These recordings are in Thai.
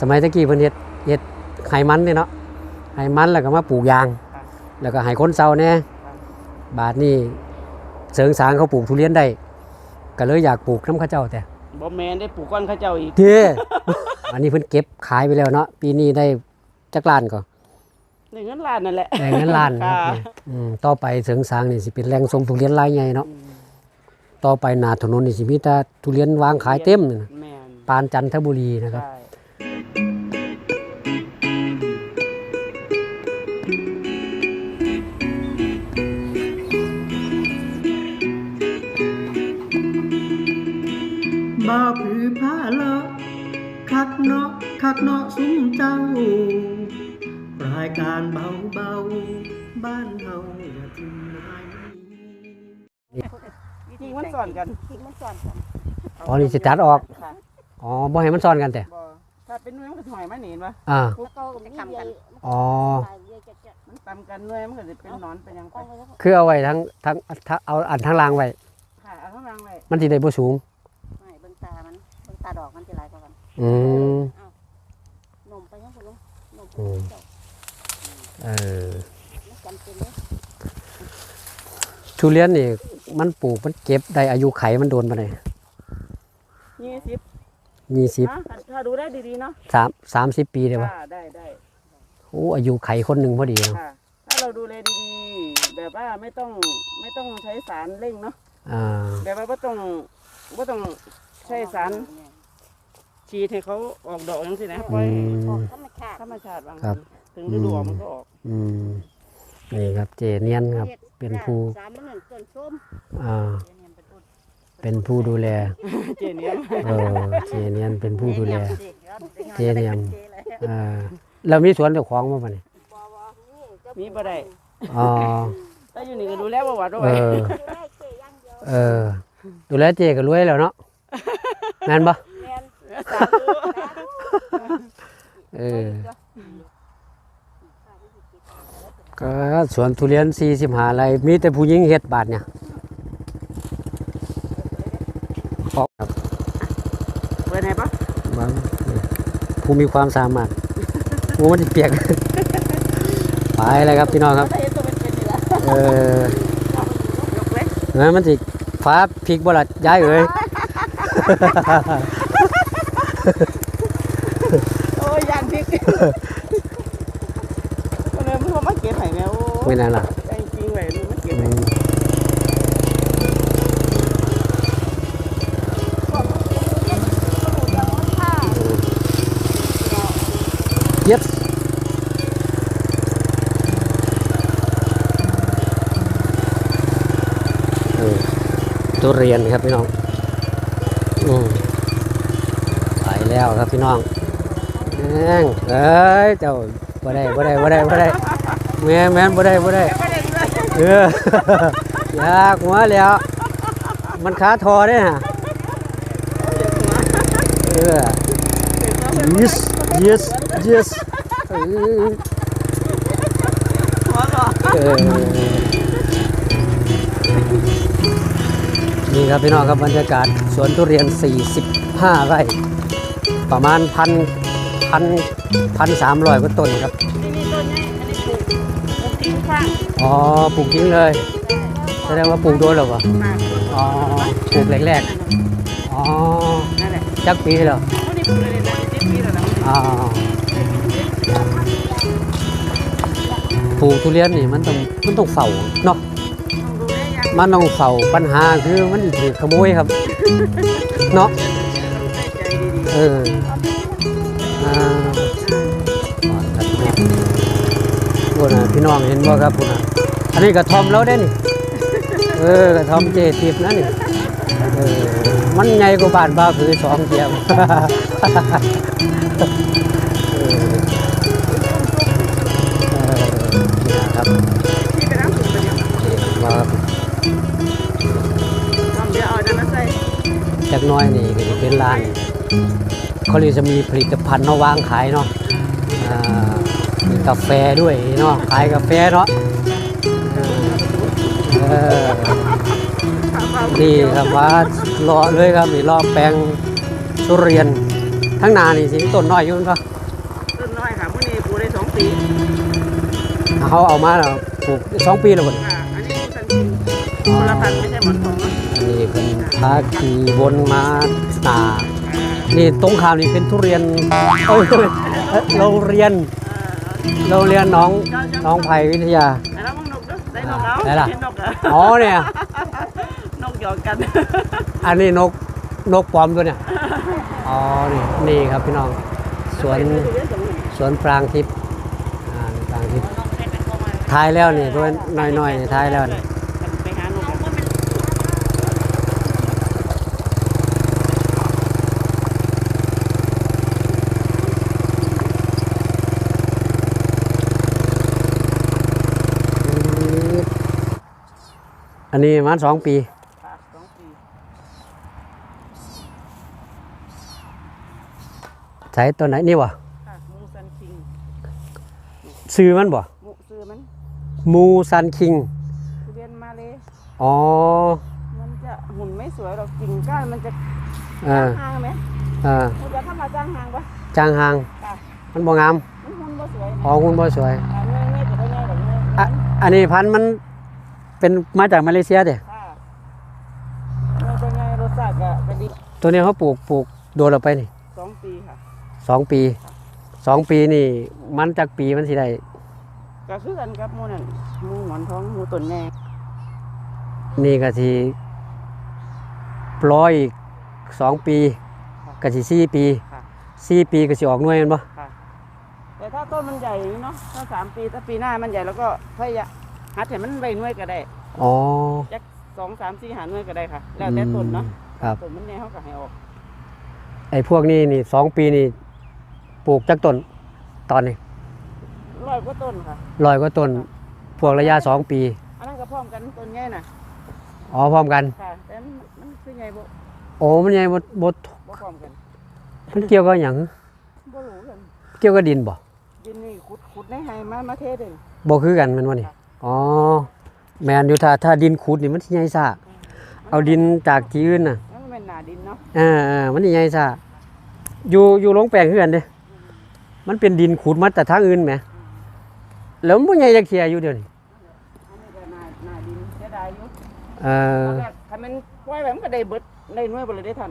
สมัยตะกี้เพิ่นเฮ็ดเฮ็ดไห้มันนี่เนาะไห้มันแล้วก็มาปลูกยางครับแล้วก็ไห้คนเซาแน่ครับบาดนี้เสริงสางเขาปลูกทุเรียนได้ก็เลยอยากปลูกน้ำข้าวเจ้าแต่บ่แม่นได้ปลูกก้อนข้าวเจ้าอีกเท่อันนี้เพิ่นเก็บขายไปแล้วเนาะปีนี้ได้จักล้านก็ได้เงินล้านนั่นแหละได้เงินล้านค่ะอืมต่อไปเสริงสางนี่สิเป็นแหล่งส่งทุเรียนรายใหญ่เนาะต่อไปหน้าถนนนี่สิมีแต่ทุเรียนวางขายเต็มนี่นะแม่นปานจันทบุรีนะครับ ใช่ บ่าวผือผ้าเลาะคักเนาะคักเนาะซุ้มเจ้ารายการเบาเบาๆบ้านเฮาอย่าทิ้งไว้วิธีมันสอนกันทิ้งมันสอนกันอ๋อนี่สิตัดออกค่ะอ๋อบ่ให้มันซ้อนกันแต่บ่ถ้าเป็นหน่วยมันก็ถอยมาหนีนวะอ่าแล้วก็มีใยอ๋อใยจะจะมันตำกันหน่วยมันก็จะเป็นหนอนเป็นหยังไปกองไว้แล้วก็คือเอาไว้ทั้งทั้งทั้งเอาอันทั้งรางไว้ค่ะเอาข้างล่างไว้มันสิได้บ่สูง ไม่เบิ่งตามันเบิ่ง ตาดอกมันจะหลายกว่ากันอืมนมไปยังพุ่นลงนมอืมเจ้าเออไม่จำเป็นเลยทุเรียนนี่มันปลูกมันเก็บได้อายุไขมันโดนปานใดยี่สิบ20นะถ้าดูได้ดีๆเนาะ3 30ปีได้บ่ค่ะได้ได้โอ้อายุไขคนหนึงพอดีเนาะค่ะ ถ้าเราดูแลดีๆ แบบว่าไม่ต้องไม่ต้องใช้สารเร่งเนาะ อ่า แบบว่าไม่ต้องไม่ต้องใช้สาร ฉีดให้เขาออกดอกอย่างสินะปล่อยอืออกมธรรมชาติธรรมชาติบางครับถึงฤดูออกมันก็ออกอืมนี่ครับเจเนียนครับ เป็นผู้สามมันต้นส้มอ่าเป็นผู้ดูแล เจเนียมเออเจเนียนเป็นผู้ดูแล เจเนียมเจเลยอ่าเรามีสวนเจ้าของบ่ปะนี่มีบ่ได้อ๋อ ถ้าอยู่นี่ก็ดูแลประวัติด้วเอยอเออ ดูแลเจก็รวยแล้วเนาะแม่นบ่แม่นสาธุเออก็สวนทุเรียน45ไร่มีแต่ผู้หญิงเฮ็ดบาดเนี่ยขอบครับเปิดให้ปะบางผู้มีความสามารถโอ้มันสิเปียก ไปเลยครับพี่น้องครับถ้าเห็นตัวเป็นๆนี่ล่ะเออยกเว้ยงั้นมันสิฟ้าพริกบ่ล่ะย้ายเอ้ย โอ้ยยานพริกคนเลยมันเขามาเก็บให้แม่โอ้ไม่นั่นล่ะใจจริงเลยมันเก็บอืให้มเย็ดเออทุเรียนครับพี่น้องอืมไป แล้วครับพี่น้องแม่งเอ้ยเจ้าบ่ได้บ่ได้บ่ได้บ่ได้แม่นแม่นบ่ได้บ่ได้เอออยากหัวแล้ว มันขาทอได้ฮะเออ yes yes yes เออหัวก่อนเออนี่ครับพี่น้องครับบรรยากาศสวนทุเรียน 45 ไร่ ประมาณพันพันพันสามร้อยกว่าต้นครับนี่นี่ต้นนี้อันนี้ปลูกปลูกทิ้งข้างอ๋อปลูกทิ้งเลยแสดงว่าปลูกโดนหรอวะมากอ๋อปลูกแรกๆอ๋อนั่นแหละจักปีเหรอเขาได้ปลูกเลยนะสิบปีแล้วนะอ่าปลูกทุเรียนนี่มันต้องมันต้องเฝ้าเนาะต้องดูแลอย่างมันต้องเฝ้าปัญหาคือมันถูกขโมยครับเนาะใจดี เอออ่าก่อนครับพี่น้องพวกน่ะพี่น้องเห็นบ่ครับพวกน่ะอันนี้กระทอมแล้วได้นี่ เออกระทอมเจทิพย์นะนี่เออมันใหญ่กว่าบ้านบ้าคือสองเทียมเออเออนี่นะครับๆที่ไปน้ำปลูกไปเดียวว่าทำเดี๋ยวเอาอันนั้นมาใส่จักหน้อยนี่ก็จะเป็นร้าน เขาเรียกจะมีผลิตภัณฑ์เนาะวางขายเนาะอ่ามีกาแฟด้วยเนาะขายกาแฟเนาะเออนี่ครับว่าเลาะเลยครับนี่เลาะแปลงทุเรียนททั้งนานี่สิต้นน้อยอยู่แม่นบ่ต้นน้อยค่ะมื่อนี้ปลูกได้สองปีเขาเอามาแล้วปลูกสองปีแล้วบ่นี่ค่ะอันนี้สันติคนละพันธุ์ไม่ใช่หมอนทองนะอันนี้เป็นพาขี่วนมาหนา นี่ตรงข้ามนี่เป็นทุเรียนเอ้ยโรงเรียนเออโรงเรียนน้องน้องไผ่วิทยา ไหนแล้วมึงนกด้วยได้นกแล้วไหนล่ะ เห็นนกเหรออ๋อเนี่ย นกหยอกกันอันนี้นกนกปลอมตัวเนี่ย อ๋อ นี่นี่ครับพี่น้อง สวนสวนปรางทิพย์อ่าปรางทิพย์ท้ายแล้วนี่ด้วยน้อยๆนี่ท้ายแล้วนี่ ไปหานกกัน อันนี้ประมันสองปีค่ะสองปีใช้ตัวไหนนี่วะค่ะมูซันคิงซื้อมันบ่มูซื้อมันมูซันคิงทุเรียนมาเลยอ๋อ มันจะหุ่นไม่สวยหรอกกิ่งก้านมันจะเออห่างไหมเออคุณจะทำมาจ้างห่างปะจางหางค่ะมันบ่งามมันหุ่นบ่สวยอ๋อคุณบ่สวยอ่าเงยเงยจะได้เงยแบบเงยอะอันนี้พันธุ์มัน เป็นมาจากมาเลเซียเด้ค่ะเงยจะเงยรสชาติก็ก็ดีตัวนี้เขาปลูกปลูกโดนเราไปนี่สองปีค่ะ สองปีสองปีนี่ มันจากปีมันสิได้ก็คือกันกับหมูนั่นหมูหมอนทองหมูต้นใหญ่นี่ก็ทีปล่อยอีกสองปีก็สิสี่ปีค่ะ สี่ปีก็สิออกหน่วยแมันบ่ค่ะแต่ถ้าต้นมันใหญ่อย่างนี้เนาะถ้าสามปีถ้าปีหน้ามันใหญ่แล้วก็พยายาม หัดให้มันใบหน่วยก็ได้อ๋อจักสองสามสี่หาหน่วยก็ได้ค่ะ แล้วแต่ต้นเนาะครับต้นมันใหญ่เขาก็ให้ออก ไอ้พวกนี้นี่สองปีนี่ปลูกจากต้นตอนนี้ร้อยกว่าต้นค่ะลอยก็ต้น พวกระยะสองปี อันนั้นก็พร้อมกันต้นใหญ่น่ะอ๋อพร้อมกันค่ะแต่มันมันคือใหญ่บ่โอ้มันยังบ่บ่บ่พร้อมกันมันเกี่ยวกับหยังบ่รู้กันเกี่ยวกับดินบ่ดินนี่ขุดขุดในไห้มามาเทเด้งบ่คือกันแมันว่านี่ อ๋อ แมนอยู่ถ้าถ้าดินขุดนี่มันสิใหญ่ซ่าเอาดินจากที่อื่นน่ะมันเป็นหนาดินเนาะอ่าอ่ามันสิใหญ่ซ่าอยู่อยู่ลงแปลงคือกันเด้มันเป็นดินขุดมาแต่ทางอื่นแหมแล้วมันบ่ใหญ่จักเที่ยอยู่เดี๋ยวนี้อันนี้ก็หนาหนาดินเสียดายอยู่เอ่ตออนแรกถ้ามันปล่อยไปมันก็ได้เบิดได้หน่วยบ่เลยได้ทัน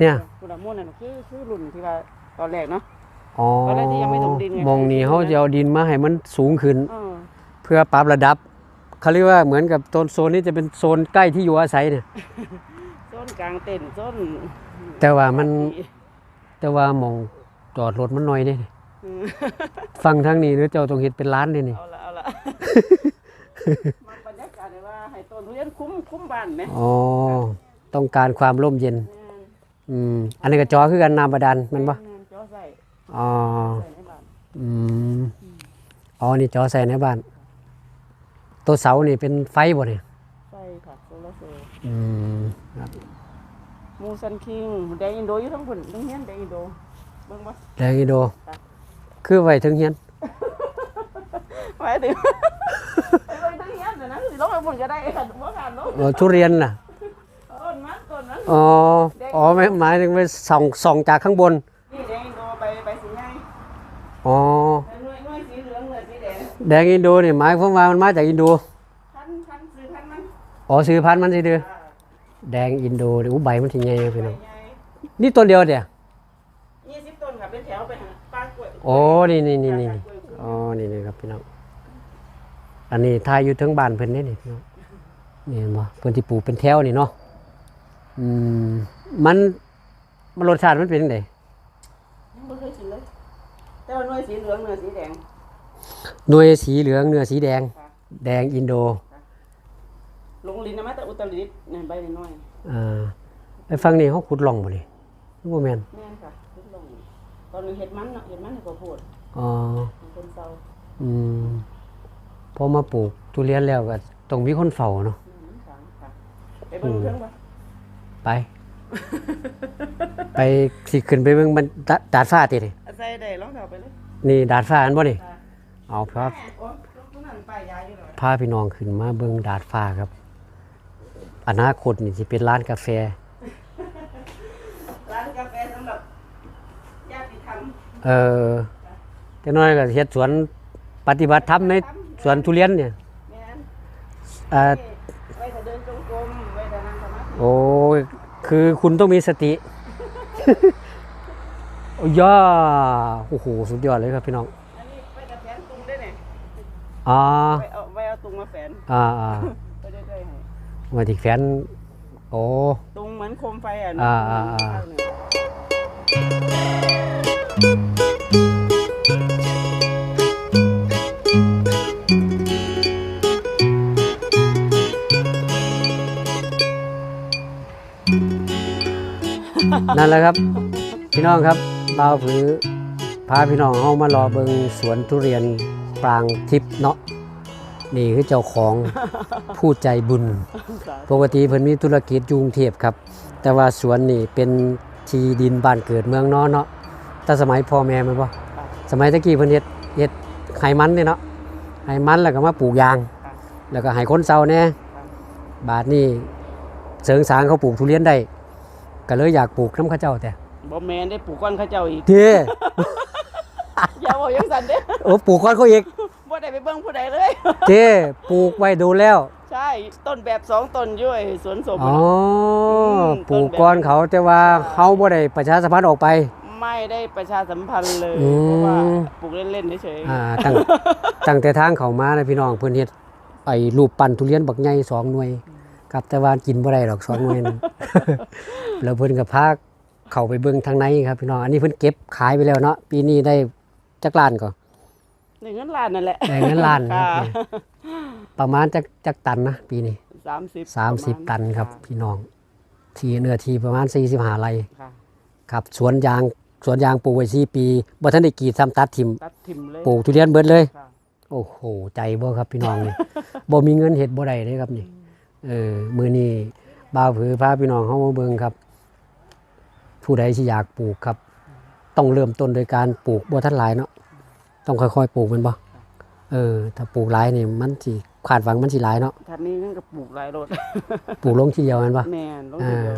เนี่ยคุณอามูนนั่นคือคือรุ่นที่ว่าตอนแรกเนาะ อ๋อตอนแรกที่ยังไม่ถมดินไงมองนี่เขาจะเอาดินมาให้มันสูงขึ้น เออเพื่อปรับระดับเขาเรียกว่าเหมือนกับโซนโซนนี้จะเป็นโซนใกล้ที่อยู่อาศัยเนี่ยต้นกลางเต็นท์ต้นแต่ว่ามันแต่ว่ามองจอดรถมันน้อยเด้นี่อืมฟังทางนี้หรือเจ้าต้องเฮ็ดเป็นร้านเด้นี่เอาละเอาละมาบรรยากาศเลยว่าให้ต้นทุเรียนคุ้มคุ้มบ้านไหมอ๋อต้องการความร่มเย็นอืมอันนี้ก็จอคือกันน้ำบาดาลแมันปะแม่นจอใส่อ๋อใส่ในบ้านอืมอ๋อนี่จอใส่ในบ้าน ตัวเสานี่เป็นไฟบ่เนี่ยใส่ค่ะโซลาร์เซลล์อืมครับมูซันคิงแดงอินโดอยู่ทั้งพุ่นทั้งเฮียนแดงอินโดเบิ่งบ่แดงอีโดคือไว้ถึงเฮียนหมายถึงไปเบิ่งทั้งเฮียนน่ะนะสิลงไปพุ่นก็ได้ค่ะบ่ขาดลงเออทุเรียนน่ะต้นมันต้นมันอ๋ออ๋อไม่หมายถึงไปส่องส่องจากข้างบน นี่แดงอินโดไปไปสีใหญ่อ๋อ แดงแดงอินโดนี่หมายความว่ามันมาจากอินโดพันพันซื้อพันมันอ๋อซื้อพันธุ์มันสิเด้ออ่าแดงอินโดนี่อู้ใบมันสิใหญ่พี่น้องใหญ่นี่ต้นเดียวเดียวยี่สิบต้นค่ะเป็นแถวไปหาปลากล้วยโอ้นี่นี่นี่นี่อ๋อนี่นี่ครับพี่น้องอันนี้ทายอยู่เทั้งบ้านเพิ่นนี่นี่พี่น้องนี่เห็นบ่เพิ่นที่ปลูกเป็นแถวนี่เนาะอืมมันมันรสชาติมันเป็นจังไดยังไม่เคยกินเลย แต่ว่าหน่วยสีเหลืองหน่วยสีแดง หน่วยสีเหลืองเนื้อสีแดงค่ะแดงอินโดลงลินนะมาแต่อุตรดิตถ์เนี่ยใบน้อยอ่าไอ้ฟังนี่เขาขุดหล่องบ่นี่หรือบ่แม่นๆแม่นค่ะขึ้นลงตอนนี้เห็ดมันเนาะเห็ดมันให้ข้าวโพดอ๋อของคนเซาอืมพอมาปลูกทุเรียนแล้วก็ต้องมีคนเฝ้าเนาะอืมค่ะค่ะไปเบิ่งเครื่องปะไปไปสิขึ้นไปเบิ่งมันดาดาดฟ้าติดิเอาใส่ได้ลองเท้าไปเลยนี่ดาดฟ้าอันบ่นี่ค่ะ เอาครับแม่โอ้ตรงนั้นป้ายยาอยู่เหรอพาพี่น้องขึ้นมาเบิ่งดาดฟ้าครับ อนาคตนี่สิเป็นร้านกาแฟ ร้านกาแฟสำหรับญาเออจังน้อยก็เฮ็ดสวนปฏิบัติธรรมในสวนทุเรียนเนี่ยแม่นเอ่อไว้ถ้าเดินจงกรมไว้ถ้านั่งสมาธิโอ้ยคือคุณต้องมีสติโอ้ยย่าโอ้โห สุดยอดเลยครับพี่น้อง อันนี้ไว้แต่แฟนตุงได้เนี่ย อ่าไว้เอาไว้เอาตุงมาแฝนอ่าอ่าไปเรื่อยๆให้มาถึงแฟนโอ้ ตุงเหมือนโคมไฟอะอ่าอ่าอ่าข้งหนึ่งนั่นแหละครับ พี่น้องครับบ่าวผือพาพี่น้องเฮามา รอเบิงสวนทุเรียน ปรางทิพย์เนาะนี่คือเจ้าของผู้ใจบุญ ปกติเพิ่นมีธุรกิจอยกรุงเทพครับ แต่ว่าสวนนี่เป็นที่ดินบ้านเกิดเมืองน้อเนาะแต่สมัยพ่อแม่แมันบ่สมัยตะกี้เพิ่นเฮ็ดเฮ็ดไห้มันเนี่ยเนาะไห้มันแล้วก็มาปลูกยาง แล้วก็ให้คนเซาแหน่บาดนี้เสริงสางเขาปลูกทุเรียนได้ ก็เลยอยากปลูกน้ำข้าเจ้าแต่บ่แมนได้ปลูกก้อนข้าวเจ้าอีกเท่อย่า บอกยังสันเด้โอ้ปลูกก้อนเขาอีกบ่ได้ไปเบิ่งผู้ใดเลยเท่ปลูกไว้ดูแล้ว ใช่ต้นแบบสองต้นอย้วยสวนสมอ๋อมปลูกก้อนเขาแต่ว่าเขาบ่ได้ประชาสัมพันธ์ออกไป ไม่ได้ประชาสัมพันธ์เลยอืม เพราะว่าปลูกเล่นๆเฉยอ่าตั้งตั้งแต่ทางเขามานะพี่น้องเพิ่นเฮ็ดไอ้รูปปั้นทุเรียนบักใหญ่สองหน่วยครับแต่ว่ากินบ่ได้ดอกสองหน่วยนั้น แล้วเพิ่นก็พาเข้าไปเบิ่งทางในครับพี่น้องอันนี้เพิ่นเก็บขายไปแล้วเนาะปีนี้ได้ จักล้านก่อนๆในเงินล้านนั่นแหละได้เงินล้านครับค่ะประมาณจักจักตันนะปีนี้สามสิบ30ตันครับ พี่น้อง ที่เนื้อที่ประมาณ45ไร่ค่ะครับสวนยางสวนยางปลูกไว้4ปีบ่ทันได้กรีดซ้ำตัดทิ่มตัดทิมเลยปลูกทุเรียนเบิดเลยค่ะโอ้โห ใจบ่ครับพี่น้องนี่บ่มีเงินเฮ็ดบ่ได้เด้ครับนี่ เออมื้อนี้บ่าวผือพาพี่น้องเฮามาเบิ่งครับ ผู้ใดที่อยากปลูกครับ ต้องเริ่มต้นโดยการปลูกบ่ทันหลายเนาะต้องค่อยๆปลูกแมันบ่เออ ถ้าปลูกหลายนี่มันสิคาดหวังมันสิหลายเนาะทันนี้นั่นก็ปลูกหลายรถปลูกลงทีเดียวแม่นบ่แม่นลงอ่าทีเดียว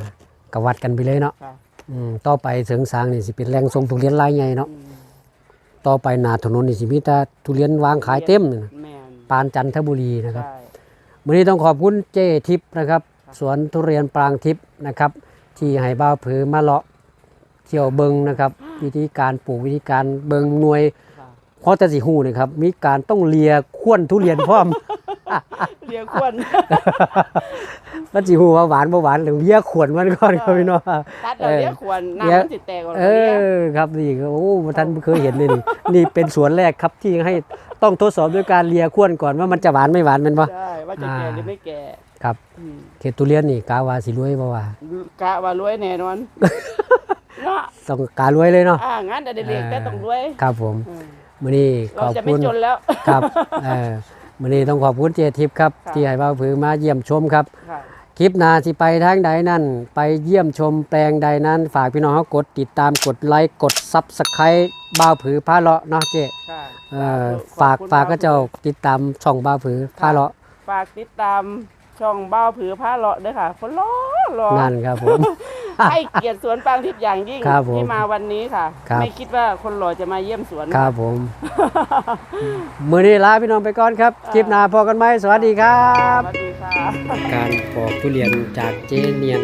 ก็วัดกันไปเลยเนาะค่ะอืมต่อไปเสริงสางนี่สิเป็นแหล่งส่งทุเรียนรายใหญ่เนาะอืมต่อไปหน้าถนนนี่สิมีแต่ทุเรียนวางขายเต็มนี่นะแม่นปานจันทบุรีนะครับใช่วันนี้ต้องขอบคุณเจ้ทิพย์นะครับ สวนทุเรียนปรางทิพย์นะครับ ที่ให้บ้าวผือมาเลาะ เที่ยวเบิงนะครับ วิธีการปลูกวิธีการเบิงหน่วยค่ะเพราะแต่สิหูนะครับ มีการต้องเลียข้วนทุเรียนพร้อมเรียกควนมันสิหูว่าหวานบ่หวานหรือเลียขวนมันก่อนครับพี่น้องตัดเราเรียกควนน้ำเรียกมันสิแตกก่อนเอเรียกอครับนี่ก็โอ้ท่านเคยเห็นเลยนี่นี่เป็นสวนแรกครับที่ให้ต้องทดสอบด้วยการเลียข้วนก่อนว่ามันจะหวานไม่หวานแมันบ่ใช่ว่าจะแก่หรือไม่แก่ครับอืมเขตทุเรียนนี่กาวาสิรวยบ่ว่ากะว่ารวยแน่นอนเนาะ ต้องการรวยเลยเนาะอ่างั้นเดี๋ยวเรียกแต่ต้องรวยครับผมอืมมื้อนี้ขเราอบจะไม่คุณจนแล้วครับเออมื้อนี้ต้องขอบคุณเจทิพย์ครับค่ะที่ให้บ่าวผือมาเยี่ยมชมครับค่ะคลิปหน้าสิไปทางใดนั่น ไปเยี่ยมชมแปลงใดนั้น ฝากพี่น้องเขากดติดตามกดไลค์กด Subscribe บ่าวผือพาเลาะเนาะเจค่ะเออขฝาอบกคุณฝากก็มเจ้าติดตามช่องบ่าวผือพาเลาะฝากติดตาม ช่องบ้าวผือผ้าเลาะด้วยค่ะคนรอรอนั่นครับผม ให้เกียรติสวนปางทิพย์อย่างยิ่งครับผมที่มาวันนี้ค่ะ ครับ ไม่คิดว่าคนหล่อจะมาเยี่ยมสวน ครับผม มื้อนี้ลาพี่น้องไปก่อนครับ คลิปหน้าพอกันไหมสวัสดีครัสบ วัสดีค่ะ การปอกทุเรียนจากเจเนียน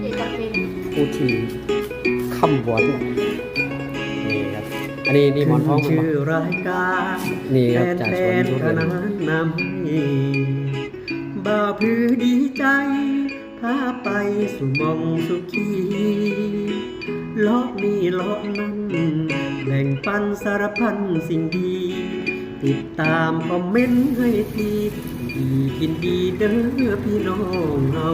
เอกเป็นผู้ที่คำบวนนี่ครับ อันนี้นี่หมอนทองชื่อรายการนี่ครับแฟจากนสวนทุๆขเรียนนานนำบ่าวพือดีใจพาไปสู่มองสุขีเลาะนี่เลาะนั้นแบ่งปันสารพันสิ่งดี ติดตามคอมเมนต์ให้ทีดีกินดีเด้อพี่น้องเฮา